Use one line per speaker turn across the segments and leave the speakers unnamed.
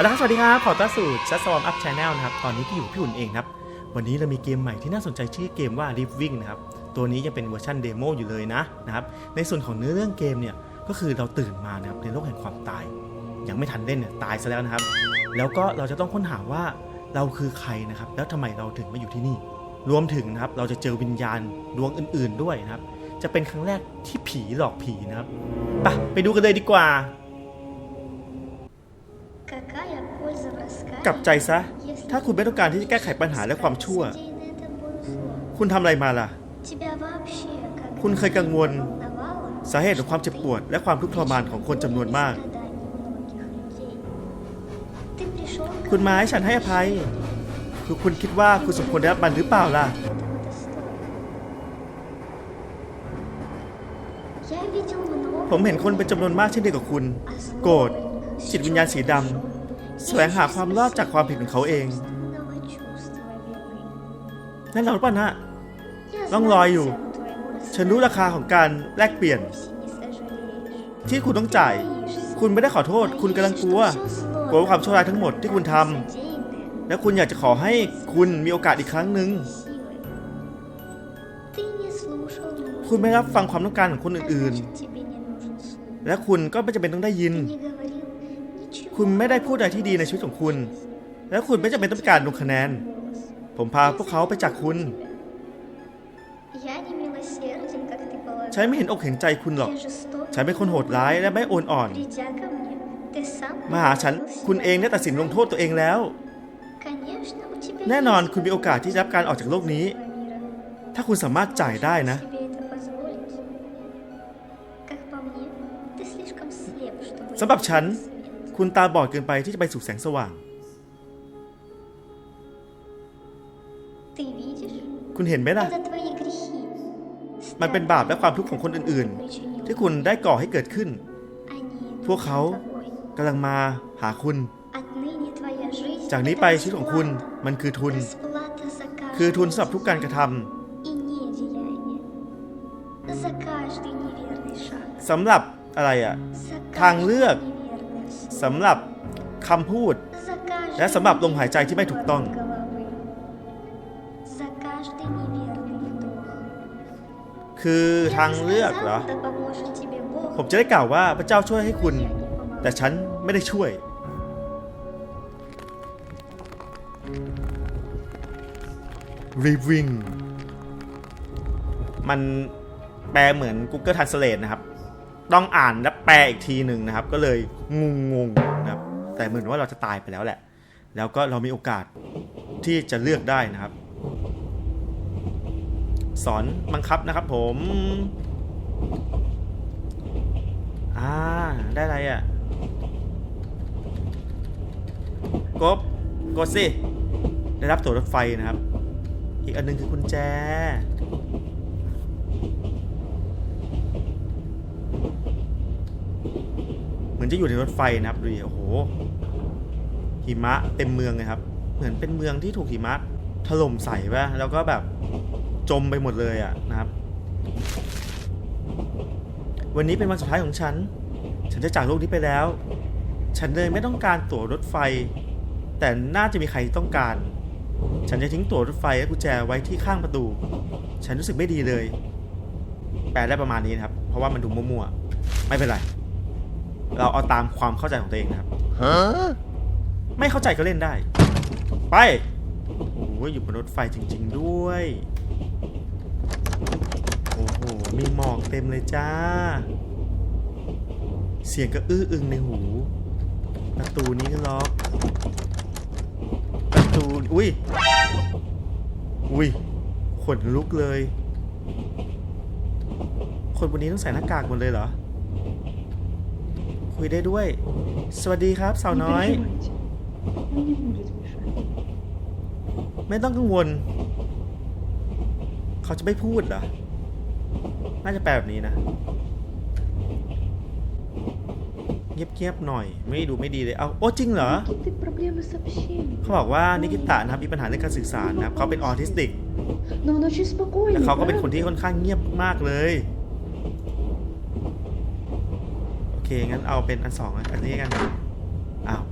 เอาละครับสวัสดีครับ ขอต้อนรับสู่ชัดสวอมอัพช n แนลนะครับ ตอนนี้ก็อยู่พี่อุ่นเองครับ วันนี้เรามีเกมใหม่ที่น่าสนใจชื่อเกมว่า Living นะครับ ตัวนี้ยังเป็นเวอร์ชันเดโมอยู่เลยนะนะครับ ในส่วนของเนื้อเรื่องเกมเนี่ย ก็คือเราตื่นมานะครับในโลกแห่งความตาย ยังไม่ทันเล่นเนี่ยตายซะแล้วนะครับ แล้วก็เราจะต้องค้นหาว่าเราคือใครนะครับ แล้วทำไมเราถึงมาอยู่ที่นี่ รวมถึงนะครับเราจะเจอวิญญาณดวงอื่น ๆ ด้วยนะครับ จะเป็นครั้งแรกที่ผีหลอกผีนะครับ ไปไปดูกันเลยดีกว่า กลับใจซะ ถ้าคุณไม่ต้องการที่จะแก้ไขปัญหาและความชั่ว คุณทำอะไรมาล่ะ คุณเคยกังวล สาเหตุของความเจ็บปวด และความทุกข์ทรมานของคนจำนวนมาก คุณมาให้ฉันให้อภัยคือคุณคิดว่าคุณสมควรได้รับมันหรือเปล่าล่ะ ผมเห็นคนเป็นจำนวนมากเช่นเดียวกับคุณ โกรธจิตวิญญาณสีดำ แสวงหาความรอดจากความผิดของเขาเอง นั่นเราหรืป่ะนะต้องลอยอยู่ ฉันรู้ราคาของการแลกเปลี่ยน ที่คุณต้องจ่าย คุณไม่ได้ขอโทษ คุณกำลังกลัว กลัวความชั่วร้ายทั้งหมดที่คุณทำ และคุณอยากจะขอให้คุณมีโอกาสอีกครั้งหนึ่ง คุณไม่รับฟังความต้องการของคนอื่น ๆ และคุณก็ไม่จำเป็นต้องได้ยิน คุณไม่ได้พูดอะไรที่ดีในชีวิตของคุณ และคุณไม่จำเป็นต้องการลงคะแนน ผมพาพวกเขาไปจากคุณฉันไม่เห็นอกเห็นใจคุณหรอกฉันเป็นคนโหดร้ายและไม่โอนอ่อนมาหาฉัน คุณเองได้ตัดสินลงโทษตัวเองแล้วแน่นอนคุณมีโอกาสที่จะรับการออกจากโลกนี้ถ้าคุณสามารถจ่ายได้นะสำหรับฉัน คุณตาบอดเกินไปที่จะไปสู่แสงสว่าง คุณเห็นไหมล่ะ มันเป็นบาปและความทุกข์ของคนอื่นๆ ที่คุณได้ก่อให้เกิดขึ้น พวกเขากำลังมาหาคุณ จากนี้ไปชีวิตของคุณมันคือทุน คือทุนสำหรับทุกการกระทำสำหรับอะไรอะทางเลือก สำหรับคำพูด และสำหรับลมหายใจที่ไม่ถูกต้อง คือทางเลือกเหรอ ผมจะได้กล่าวว่าพระเจ้าช่วยให้คุณ แต่ฉันไม่ได้ช่วย Living มันแปลเหมือน Google Translate นะครับ ต้องอ่านและแปลอีกทีหนึ่งนะครับ ก็เลยงงงๆนะครับ แต่เหมือนว่าเราจะตายไปแล้วแหละ แล้วก็เรามีโอกาสที่จะเลือกได้นะครับ สอนบังคับนะครับผมอ่าได้อะไรอะ่ะกบกดสิได้รับตั๋วรถไฟนะครับ อีกอันหนึงคือกุญแจ เห มือนจะอยู่ในรถไฟนะครับดูดิโอ้โหหิมะเต็มเมืองเลยครับ เหมือนเป็นเมืองที่ถูกหิมะถล่มใส่ป่ะแล้วก็แบบจมไปหมดเลยอะนะครับ วันนี้เป็นวันสุดท้ายของฉัน ฉันจะจากโลกนี้ไปแล้ว ฉันเลยไม่ต้องการตั๋วรถไฟ แต่น่าจะมีใครต้องการ ฉันจะทิ้งตั๋วรถไฟและกุญแจไว้ที่ข้างประตู ฉันรู้สึกไม่ดีเลย แปลได้ประมาณนี้นะครับ เพราะว่ามันดูมั่วๆ ไม่เป็นไร เราเอาตามความเข้าใจของตัวเองนะครับไม่เข้าใจก็เล่นได้ ไปโอ้ยอยู่บนรถไฟจริง ๆ ด้วยโอ้โหมีหมอกเต็มเลยจ้า เสียงก็อื้ออึงในหู ประตูนี้ก็ล็อกประตูอุ้ยอุ้ยขนลุกเลย คนบนนี้ต้องใส่หน้ากากหมดเลยเหรอุยได้ด้วย สวัสดีครับสาวน้อย ไม่ต้องกังวล เขาจะไม่พูดเหรอ น่าจะแปลแบบนี้นะ เงียบๆหน่อย ไม่ดูไม่ดีเลย เอาโอ้จริงเหรอ เขาบอกว่านิกิตะนะครับมีปัญหาในการสื่อสารนะครับ เขาเป็นออทิสติกแล้วเขาก็เป็นคนที่ค่อนข้างเงียบมากเลย เคงั้นเอาเป็นอันสองอันนี้กันอ้าว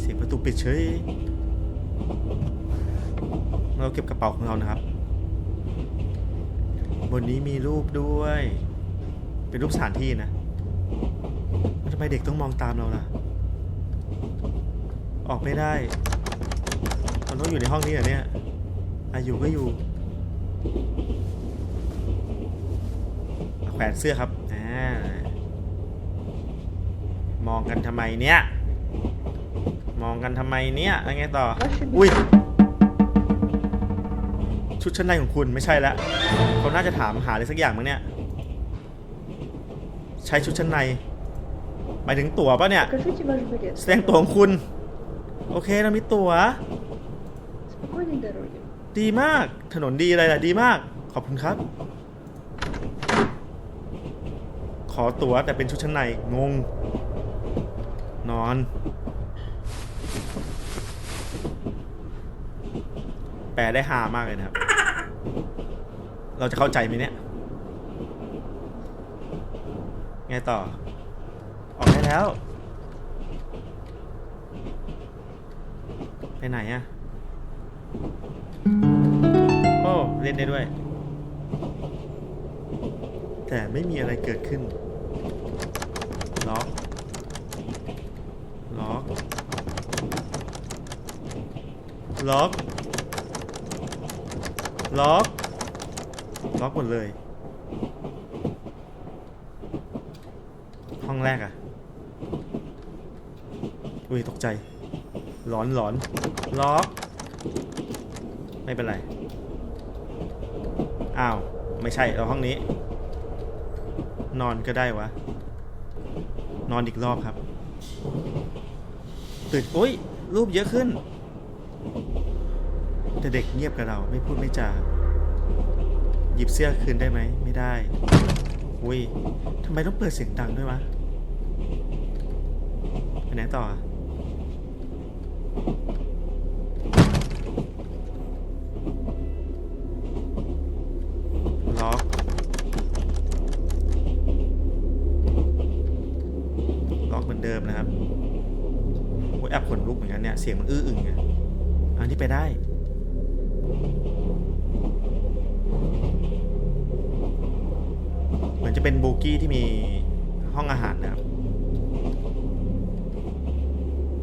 เสียงประตูปิดเฉยเราเก็บกระเป๋าของเรานะครับ บนนี้มีรูปด้วย เป็นรูปสถานที่นะทำไมเด็กต้องมองตามเราล่ะ ออกไม่ได้เราต้องอยู่ในห้องนี้เหรอเนี่ยอาอยู่ก็อยู่แขวนเสื้อครับอ่า มองกันทำไมเนี่ย มองกันทำไมเนี่ยอะไรไงต่อ อุ้ย ชุดชั้นในของคุณไม่ใช่แล้วเขาน่าจะถามหาอะไรสักอย่างมั้งเนี่ย ใช้ชุดชั้นในหมายถึงตั๋วปะเนี่ย แสดงตั๋วของคุณ โอเคเรามีตั๋ว ดีมาก ถนนดีอะไรล่ะ ดีมาก ขอบคุณครับ ขอตั๋วแต่เป็นชุดชั้นใน งง อนแปลได้ฮามากเลยนะครับ เราจะเข้าใจไหมเนี่ยไงต่อ ออกได้แล้ว ไปไหนอะโอ้ เล่นได้ด้วย แต่ไม่มีอะไรเกิดขึ้น ล็อก ล็อก ล็อก ล็อก ล็อกหมดเลย ห้องแรกอะอุ้ยตกใจ หลอนหลอน ล็อก ไม่เป็นไร อ้าว ไม่ใช่เราห้องนี้ นอนก็ได้วะ นอนอีกรอบครับ ตื่นอุ้ย รูปเยอะขึ้น แต่เด็กเงียบกับเราไม่พูดไม่จาหยิบเสื้อคืนได้ไหม ไม่ได้อุ้ยทำไมต้องเปิดเสียงดังด้วยวะไปไหนต่อ ล็อก ล็อกเหมือนเดิมนะครับโอ้ยแอบขนลุกเหมือนกันเนี่ย เสียงมันอื้ออึงไงอันนี้ไปได้ เหมือนจะเป็นบูกี้ที่มีห้องอาหารนะครับ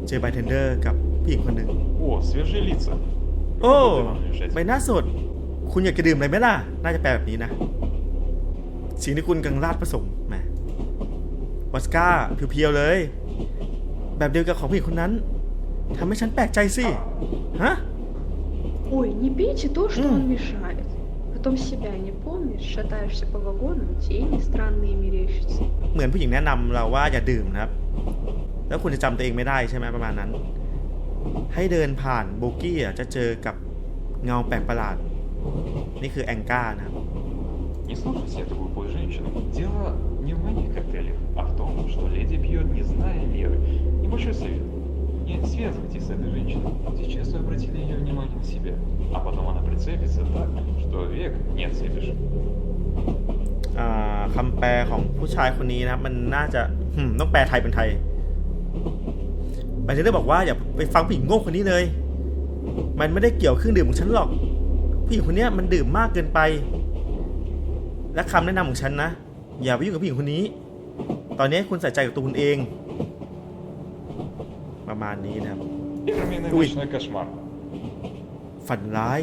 เจอบาร์เทนเดอร์กับผู้หญิงคนหนึ่ง
โอ้ส
เว
ชลิซโอ้
ใบหน้าสด คุณอยากจะดื่มอะไรไหมล่ะ น่าจะแปลแบบนี้นะ สิ่งที่คุณกังราดผสมแมวอสก้าเพียวๆเลย แบบเดียวกับของผู้หญิงคนนั้นทำให้ฉันแปลกใจสิ ฮะ
Ой, не пейте то, что
М.
он мешает. Потом себя не помнишь, шатаешься по вагонам, тени странные мерещатся.
เหมือนผู้หญิงแนะนำเราว่าอย่าดื่มนะครับ แล้วคุณจะจำตัวเองไม่ได้ใช่ไหมประมาณนั้น ให้เดินผ่านโบกี้อ่ะจะเจอกับเงาแปลกประหลาด นี่คือแองก้านะครับ
Не слушайте эту глупую женщину. Дело не в моих коктейлях, а в том, что леди пьет, не зная меры. Небольшой совет. Не связывайтесь с этой женщиной. Сейчас вы обратили ее внимание на себя. А потом она прицепится так, что век не отцепишь.
อ่าคำแปลของผู้ชายคนนี้นะครับ มันน่าจะหึมต้องแปลไทยเป็นไทยไปเทนเดอร์บอกว่าอย่าไปฟังผู้หญิงโง่คนนี้เลย มันไม่ได้เกี่ยวเครื่องดื่มของฉันหรอก ผู้หญิงคนเนี้ยมันดื่มมากเกินไป และคำแนะนำของฉันนะ อย่าไปยุ่งกับผู้หญิงคนนี้ ตอนนี้คุณใส่ใจกับตัวคุณเอง ประมาณนี้นะครับ
Фирменный
Ой.
ночной кошмар.
ฝันร้าย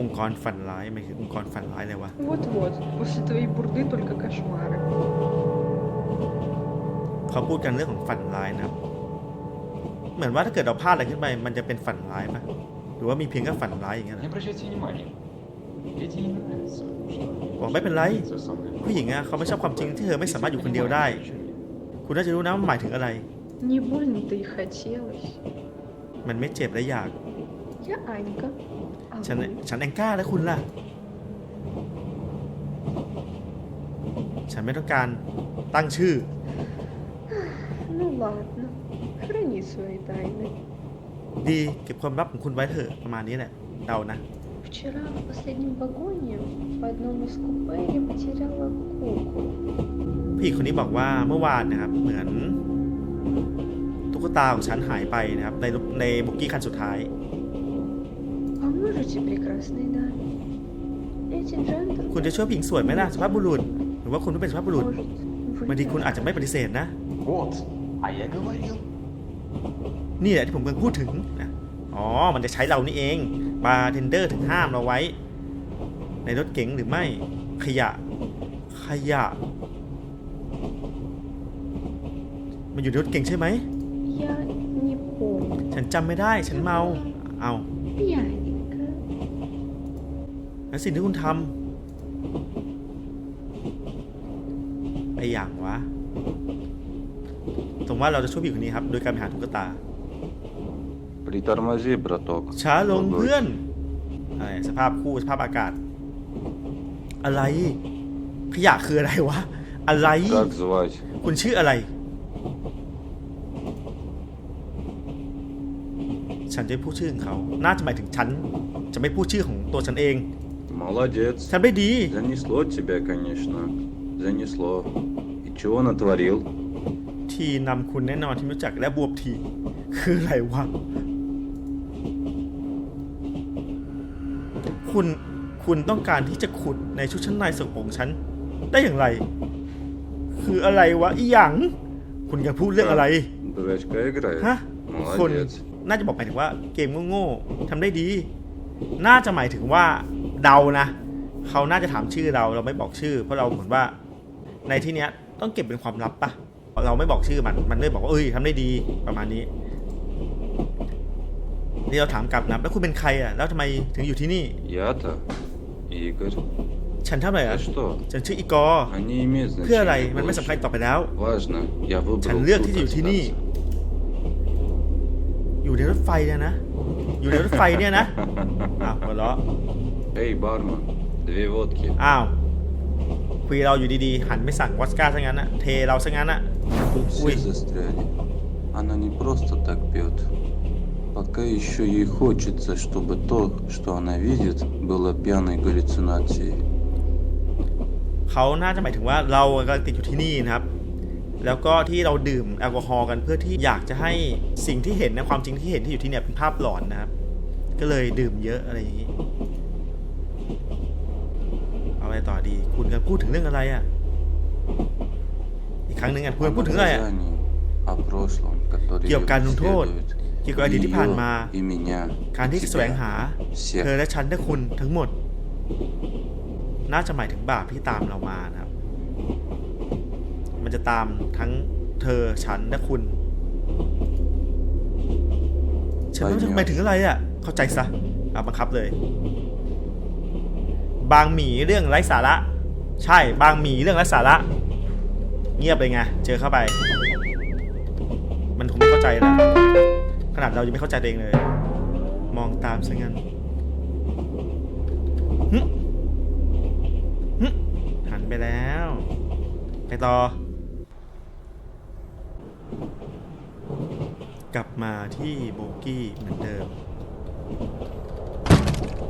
องค์กรฝันร้ายหมายถึงองค์กรฝันร้ายอะไรวะ
Вот-вот, после твоей бурды только кошмары.
เขาพูดกันเรื่องของฝันร้ายนะครับ เหมือนว่าถ้าเกิดเราพลาดอะไรขึ้นไป มันจะเป็นฝันร้ายปะหรือว่ามีเพียงแค่ฝันร้ายอย่างเงี้ยเหร
Не
อ
обращайте внимания. Леди не нравится, что
บอกไม่เป็นไร
делается со мной.
ผู้หญิงอะเขาไม่ชอบความจริงที่เธอไม่สามารถอยู่คนเดียวได้ คุณน่าจะรู้นะว่าหมายถึงอะไร
Не больно-то и хотелось.
มันไม่เจ็บและอยาก
Я Анька. А
ฉัน
вы?
ฉันแองก้าและคุณล่ะ ฉันไม่ต้องการตั้งชื่อ
Ну ладно, храни свои тайны.
ดีเก็บความลับของคุณไว้เถอะประมาณนี้แหละ เดานะ
Вчера в последнем вагоне в одном из купе я потеряла куклу.
ผู้หญิงคนนี้บอกว่าเมื่อวานนะครับ เหมือนตุ๊ กตาของฉันหายไปนะครับ ในในบุกกี้คันสุดท้าย คุณจะช่วยผิงสวยไหมล่ะสภาพบุรุษ หรือว่าคุณไม่เป็นสภาพบุรุษบางทีคุณอาจจะไม่ปฏิเสธนะนี่แหละที่ผมกำลังพูดถึงนะอ๋อ มันจะใช้เรานี่เองบาร์เทนเดอร์ถึงห้ามเราไว้ ในรถเก๋งหรือไม่ ขยะ ขยะ มันอยู่ในรถเก๋งใช่ไหม ฉันจำไม่ได้ ฉันเมา เอา
Пьяненько.
แล้วสิ่งที่คุณทำไออย่างวะผมว่าเราจะช่วยผู้หญิงคนนี้ครับ โดยการไปหาตุ๊กตา
Притормози, браток.
ช้าลง
Погодь.
เพื่อนอะไรสภาพคู่สภาพอากาศ อะไร ขยะคืออะไรวะ อะไร
Как звать?
คุณชื่ออะไร นจะพูดชื่อของเขา น่าจะหมายถึงฉัน จะไม่พูดชื่อของตัวฉันเอง
Молодец.
ฉันไม่ดี
Занесло тебя, конечно. Занесло. И чего натворил?
ทีนำคุณแน่นอนที่รู้จักและบวบที คืออะไรวะ คุณ คุณต้องการที่จะขุดในชุดชั้นในสกปรกของฉัน ได้อย่างไร คืออะไรวะอีหยัง คุณกำลังพูดเรื่องอะไร
Дурачка играет?
ฮะ คน
Молодец.
น่าจะบอกหมายถึงว่าเกมโง่ๆทำได้ดี น่าจะหมายถึงว่าเดานะ เขาน่าจะถามชื่อเราเราไม่บอกชื่อ เพราะเราเหมือนว่าในที่เนี้ยต้องเก็บเป็นความลับปะเราไม่บอกชื่อมันมันเลยบอกว่าเอ้ยทำได้ดีประมาณนี้นี่เราถามกลับนะแล้วคุณเป็นใครอะแล้วทำไมถึงอยู่ที่นี่ย
Я-то Игорь.
ฉันทำอะไรอะฉันชื่ออีกอ
Они не имеют
เพื่ออะไร มันไม่สำคัญต่อไปแล้ว
Важно,
ฉันเลือกที่จะอยู่ที่นี่ อยู่ในรถไฟเนี่ยนะ อยู่ในรถไฟเนี่ยนะ อ้าวหัวเราะ
Эй, бармен, две водки.
อ้าวคุยเราอยู่ดีๆ หันไม่สั่งวอสก้าซะงั้นอะเทเราซะงั้นอะ
Тут
Ой.
все застряли. Она не просто так пьет. Пока еще ей хочется, чтобы то, что она видит, было пьяной галлюцинацией.
เขาน่าจะหมายถึงว่าเรากำลังติดอยู่ที่นี่นะครับ แล้วก็ที่เราดื่มแอลกอฮอล์กันเพื่อที่อยากจะให้สิ่งที่เห็นนะความจริงที่เห็นที่อยู่ที่เนี่ยเป็นภาพหลอนนะครับ ก็เลยดื่มเยอะอะไรอย่างนี้ เอาอะไรต่อดี คุณกันพูดถึงเรื่องอะไรอะ อีกครั้งหนึ่งอะคุณพูดถึงอะไรอะ เกี่ยวกับการลงโทษ เกี่ยวกับอดีตที่ผ่านมา การที่แสวงหา เธอและฉันและคุณทั้งหมด น่าจะหมายถึงบาปที่ตามเรามานะครับ มันจะตามทั้งเธอฉันและคุณฉันไม่รู้จะหมายถึงอะไรอะ เข้าใจซะเอาบังคับเลย บางหมีเรื่องไร้สาระ ใช่ บางหมีเรื่องไร้สาระ เงียบเลยไง เจอเข้าไป มันคงไม่เข้าใจนะ ขนาดเรายังไม่เข้าใจตัวเองเลย มองตามซะงั้นหึหึหันไปแล้ว ไปต่อ กลับมาที่โบกี้เหมือนเดิม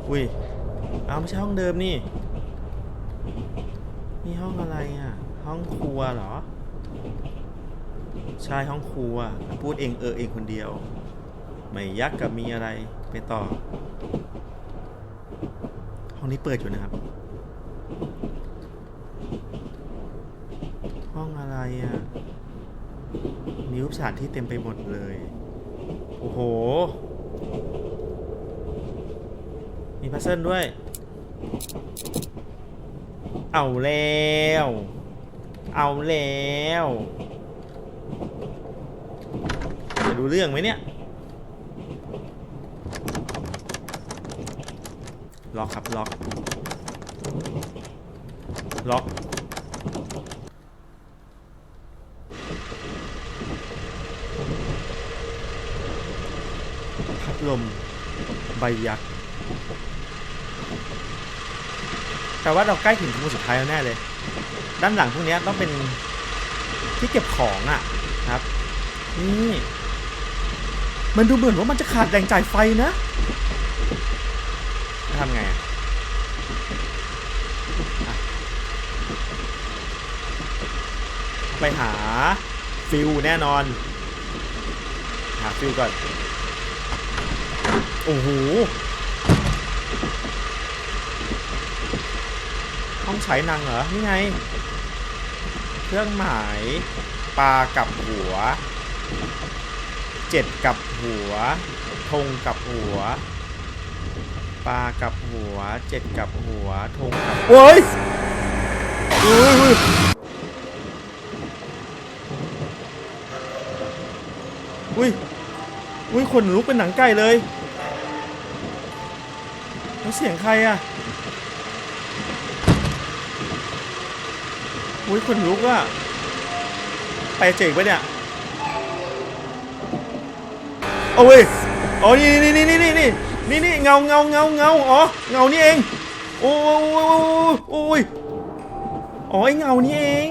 อุ้ย เอาไม่ใช่ห้องเดิมนี่ นี่ห้องอะไรอะ ห้องครัวเหรอ ใช่ห้องครัว พูดเองเออเองคนเดียว ไม่ยักกับมีอะไร ไปต่อ ห้องนี้เปิดอยู่นะครับ ห้องอะไรอะ มีรูปสถานที่เต็มไปหมดเลย โอ้โห มีพัซเซิลด้วย เอาแล้ว เอาแล้วจะดูเรื่องไหมเนี่ย ล็อกครับล็อก ล็อก ลมใบยักษ์แต่ว่าเราใกล้ถึงมุมสุดท้ายแล้วแน่เลย ด้านหลังพวกนี้ต้องเป็นที่เก็บของอะ่ะครับ นี่มันดูเหมือนว่ามันจะขาดแรงจ่ายไฟนะจะทำไงอะไปหาฟิวแน่นอน หาฟิลก่อน โอ้โหห้องฉายหนังเหรอ นี่ไง เครื่องหมายปลากับหัว เจ็ดกับหัว ธงกับหัว ปลากับหัว เจ็ดกับหัว ธงกับโอ้ยโอ้ยอุ้ยอุ้ยขนลุกเป็นหนังไก่เลย แล้วเสียงใครอะอุ้ยขนลุกอะ ไปเจ๋งปะเนี่ยเอาเว้ยอ๋อนี่นี่นี่นี่นี่นี่นี่นี่เงาเงาเงาเงาอ๋อเงานี่เองโอ้ยโอ้ยอ๋อไอเงานี่เอง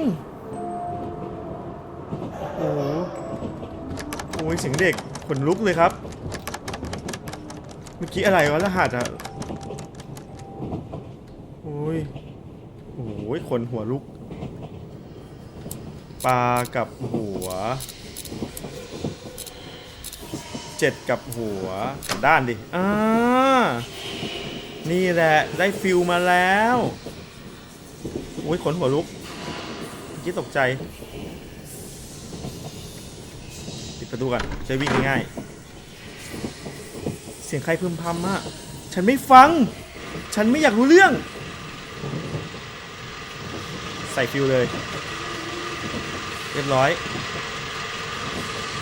โอ้โหโอ้ยเสียงเด็กขนลุกเลยครับ เมื่อกี้อะไรวะรหัสอะโอ้ย โอ้ ยขนหัวลุก ปลากับหัว เจ็ดกับหัวกับด้านดิ อ่า นี่แหละ ได้ฟิลมาแล้วโอ้ยขนหัวลุกเมื่อกี้ตกใจ ปิดประตูก่อนจะวิ่งง่าย เสียงใครพึมพำอะฉันไม่ฟัง ฉันไม่อยากรู้เรื่อง ใส่ฟิลเลย เรียบร้อย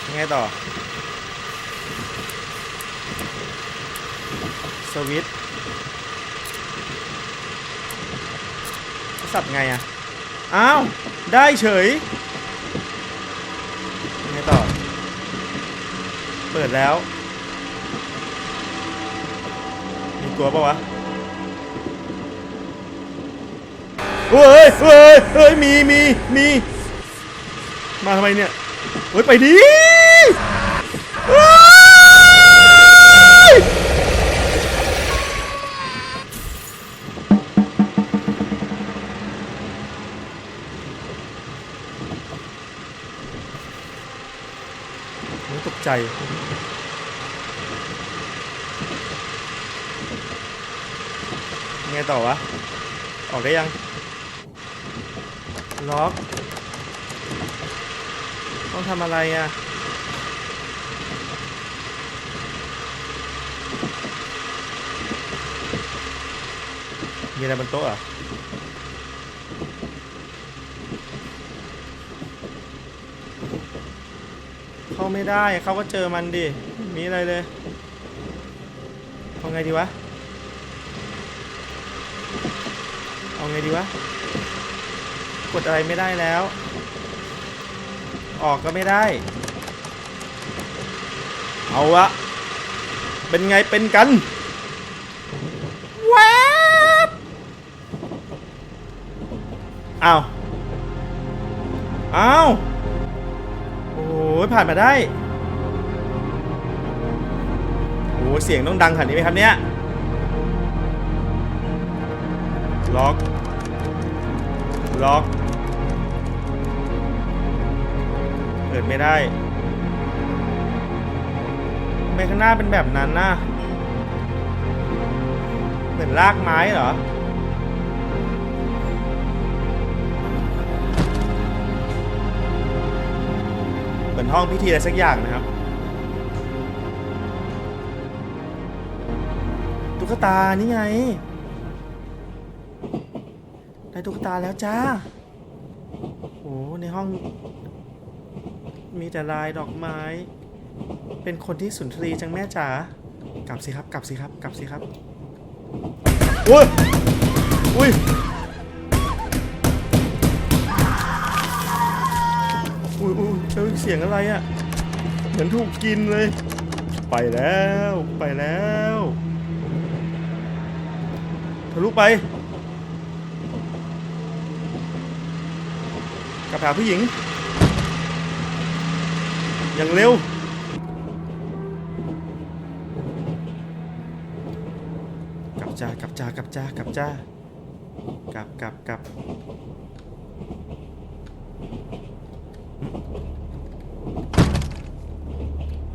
ยังไงต่อ สวิตสับไงอะอ้าว ได้เฉยยังไงต่อ เปิดแล้ว มีตัวปะวะ เฮ้ยเฮ้ยเฮ้ยมีมีมีมาทำไมเนี่ยเฮ้ยไปดิตกใจไงต่อวะ ออกได้ยัง ล็อก ต้องทำอะไรอะ มีอะไรบนโต๊ะอะเข้าไม่ได้เขาก็เจอมันดิ มีอะไรเลยเอาไงดีวะ เอาไงดีวะ กดอะไรไม่ได้แล้ว ออกก็ไม่ได้ เอาละเป็นไงเป็นกันแวบอ้าวอ้าวโอ้ยผ่านมาได้โอ้เสียงต้องดังขนาดนี้ไหมครับเนี่ยล็อกล็อก เปิดไม่ได้ไมข้างหน้าเป็นแบบนั้นนะเหมือนรากไม้เหรอเหมือนห้องพิธีอะไรสักอย่างนะครับ ตุ๊กตานี่ไง ได้ตุ๊กตาแล้วจ้าโอ้ในห้อง มีแต่ลายดอกไม้ เป็นคนที่สุนทรีจังแม่จ๋ากลับสิครับ กลับสิครับ กลับสิครับอุ้ยอุ้ยอุ้ยอุ้ยเจอเสียงอะไรอะ่ะ เหมือนถูกกินเลย ไปแล้วไปแล้วทะลุไปกลับหาผู้หญิง อย่างเร็ว กลับจ้ากลับจ้ากลับจ้ากลับจ้ากลับกลับกลับ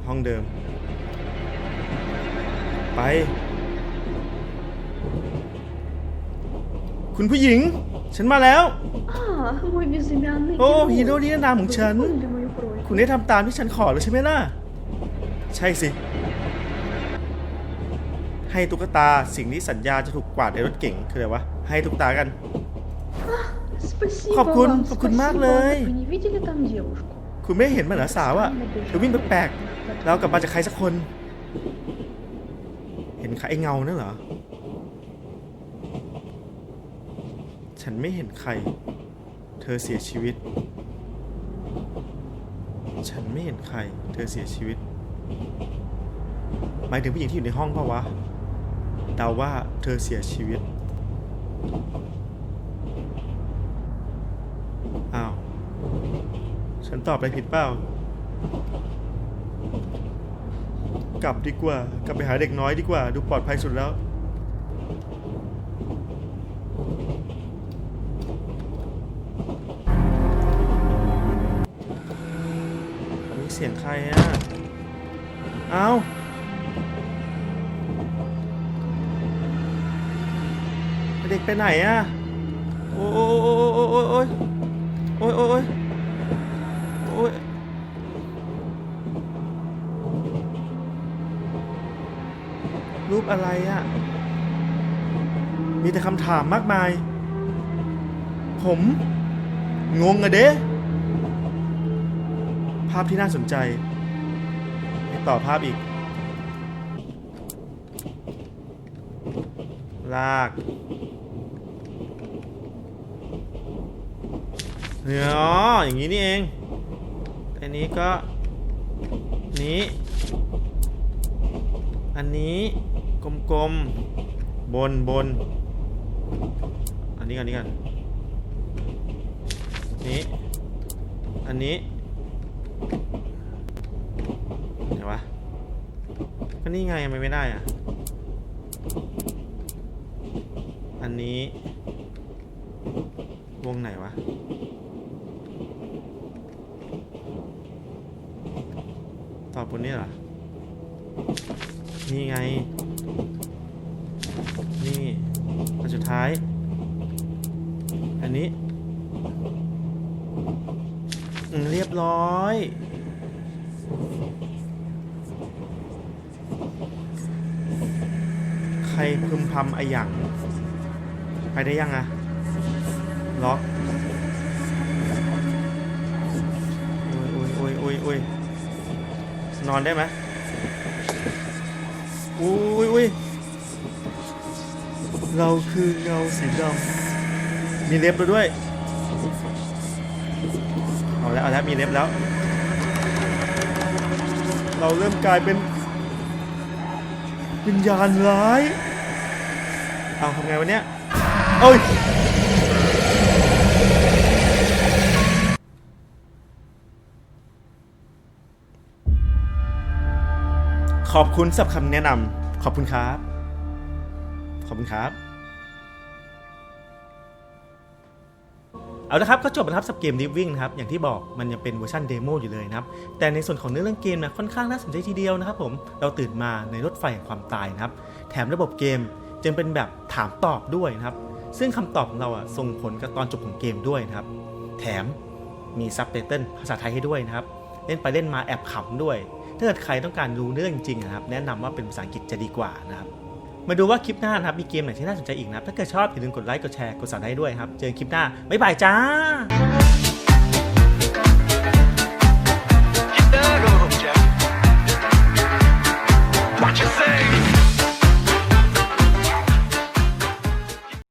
ห ห้องเดิม ไป คุณผู้หญิง ฉันมาแล้ว
А, мой безымянный
โอ้
герой.
ฮีโร่นิรนามของ
Вы
ฉัน
выполнили мою просьбу.
คุณได้ทำตามที่ฉันขอแล้วใช่ไหมล่ะ ใช่สิ ให้ตุ๊กตาสิ่งที่สัญญาจะถูกกวาดในรถเก๋งคืออะไรวะ ให้ตุ๊กตากัน
ข
อบ
คุ
ณ ข
อ
บ
คุณมากเลย
คุณไม่เห็นมันเหรอสาวอะเธอวิ่งแปลกๆแล้วกลับมาจากใครสักคน เห็นใครเงานั่นเหรอ ฉันไม่เห็นใคร เธอเสียชีวิต ฉันไม่เห็นใคร เธอเสียชีวิต หมายถึงผู้หญิงที่อยู่ในห้องปะวะเดาว่าเธอเสียชีวิต อ้าว ฉันตอบอะไรผิดเปล่า กลับดีกว่า กลับไปหาเด็กน้อยดีกว่า ดูปลอดภัยสุดแล้ว สียงใครอะเอาเด็กไปไหนอะโอ้ยโอ้ยโอ้ยโอ้ยโอ้ยโอ้ยโอ้ยรูปอะไรอะ่ะมีแต่คำถามมากมาย ผม งงอะเด้ ภาพที่น่าสนใจต่อภาพอีก ลากเนื้ออ๋ออย่างนี้นี่เอง อันนี้ก็ นี้ อันนี้กลมๆ บนบน อันนี้กันนี้กันนี้ อันนี้ ไหนวะก็นี่ไงมันไม่ได้อะ อันนี้ วงไหนวะตอบบนนี้เหรอ นี่ไง นี่อันสุดท้าย อันนี้อืมเรีย บร้อย ใครพึมพำไอหยังไปได้ยังอะล็อกโอ้ยโอ้ยโอ้ยโอ้ยนอนได้ไหมอุ้ยอุ้ยเราคือเงาสีดำมีเล็บแล้วด้วย เอาแล้วเอาแล้วมีเล็บแล้ว เราเริ่มกลายเป็นวิญญาณร้าย เอาทำไงวันเนี้ยเอ้ยขอบคุณสำหรับคำแนะนำขอบคุณครับ ขอบคุณครับ เอาละครับก็จบแล้วครับสับเกม Living นะครับอย่างที่บอกมันยังเป็นเวอร์ชันเดโมอยู่เลยนะครับแต่ในส่วนของเนื้อเรื่องเกมนะค่อนข้างน่าสนใจทีเดียวนะครับผมเราตื่นมาในรถไฟแห่งความตายนะครับแถมระบบเกมจึงเป็นแบบถามตอบด้วยนะครับซึ่งคำตอบของเราอะส่งผลกับตอนจบของเกมด้วยนะครับแถมมีซับไตเติลภาษาไทยให้ด้วยนะครับเล่นไปเล่นมาแอบขำด้วย ถ้าเกิดใครต้องการรู้เรื่องจริงๆนะครับแนะนำว่าเป็นภาษาอังกฤษจะดีกว่านะครับ มาดูว่าคลิปหน้านะครับ มีเกมไหนที่น่าสนใจอีกนะ ถ้าเกิดชอบอย่าลืมกดไลค์ กดแชร์ กดสั่นให้ด้วยครับ เจอกันคลิปหน้า บ๊ายบายจ้า